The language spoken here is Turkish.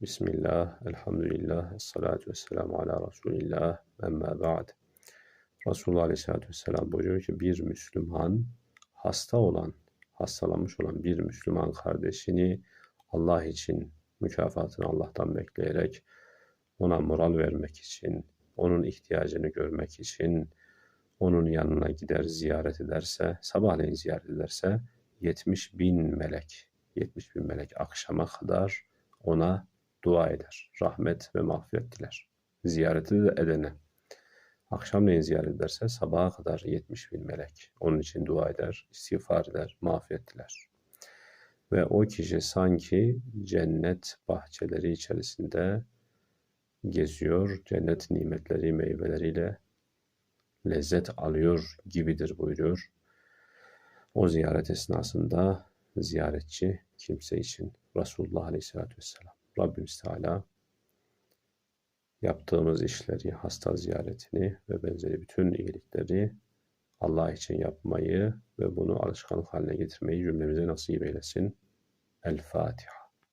Bismillah, elhamdülillah, salatu vesselamu ala Resulillah, emma ba'd. Resulullah Aleyhisselatü Vesselam buyuruyor ki bir Müslüman hasta olan, hastalanmış olan bir Müslüman kardeşini Allah için mükafatını Allah'tan bekleyerek ona moral vermek için, onun ihtiyacını görmek için onun yanına gider ziyaret ederse, sabahleyin ziyaret ederse 70 bin melek, 70 bin melek akşama kadar ona dua eder. Rahmet ve mağfiret diler. Ziyareti de edene. Akşamleyin ziyaret ederse sabaha kadar 70 bin melek onun için dua eder, istiğfar eder, mağfiret diler. Ve o kişi sanki cennet bahçeleri içerisinde geziyor, cennet nimetleri, meyveleriyle lezzet alıyor gibidir buyuruyor. O ziyaret esnasında ziyaretçi kimse için Resulullah Aleyhisselatü Vesselam. Rabbimiz Teala yaptığımız işleri, hasta ziyaretini ve benzeri bütün iyilikleri Allah için yapmayı ve bunu alışkanlık haline getirmeyi cümlemize nasip eylesin. El Fatiha.